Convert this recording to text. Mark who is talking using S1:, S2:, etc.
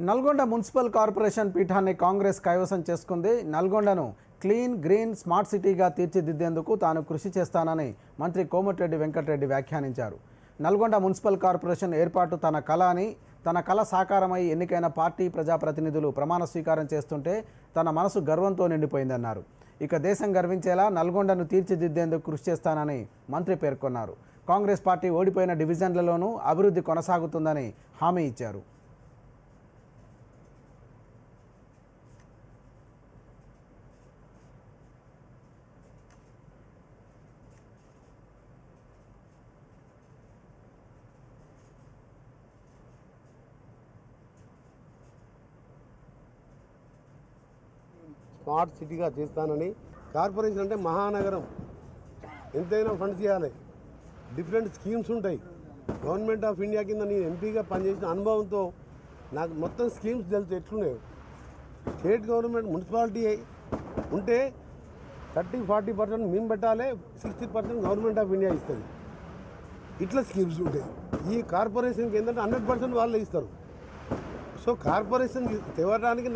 S1: Nalgonda municipal corporation పీఠాన్ని కాంగ్రెస్ కైవసం చేసుకుంది. నల్గొండను క్లీన్ గ్రీన్ స్మార్ట్ సిటీగా తీర్చిదిద్దేందుకు తాను కృషి చేస్తానని మంత్రి కోమటిరెడ్డి వెంకటరెడ్డి వ్యాఖ్యానించారు. నల్గొండ మున్సిపల్ కార్పొరేషన్ ఏర్పాటు తన కళ అని తన కళ సాకారమై ఎన్నికైన పార్టీ ప్రజాప్రతినిధులు ప్రమాణ స్వీకారం చేస్తుంటే తన మనసు గర్వంతో నిండిపోయిందన్నారు. ఇక దేశం గర్వించేలా నల్గొండను తీర్చిదిద్దేందుకు కృషి చేస్తానని మంత్రి పేర్కొన్నారు. కాంగ్రెస్ పార్టీ ఓడిపోయిన డివిజన్లలోనూ అభివృద్ధి కొనసాగుతుందని హామీ ఇచ్చారు.
S2: స్మార్ట్ సిటీగా చేస్తానని కార్పొరేషన్ అంటే మహానగరం. ఎంతైనా ఫండ్స్ ఇవ్వాలి డిఫరెంట్ స్కీమ్స్ ఉంటాయి. గవర్నమెంట్ ఆఫ్ ఇండియా కింద నేను ఎంపీగా పనిచేసిన అనుభవంతో నాకు మొత్తం స్కీమ్స్ తెలుసు ఎట్లున్నాయి. స్టేట్ గవర్నమెంట్ మున్సిపాలిటీ ఉంటే థర్టీ ఫార్టీ పర్సెంట్ మేము పెట్టాలి sixty percent government of India ఇస్తుంది. ఇట్లా స్కీమ్స్ ఉంటాయి. ఈ కార్పొరేషన్కి ఏంటంటే హండ్రెడ్ పర్సెంట్ వాళ్ళే ఇస్తారు. సో కార్పొరేషన్ తేవడానికి నాకు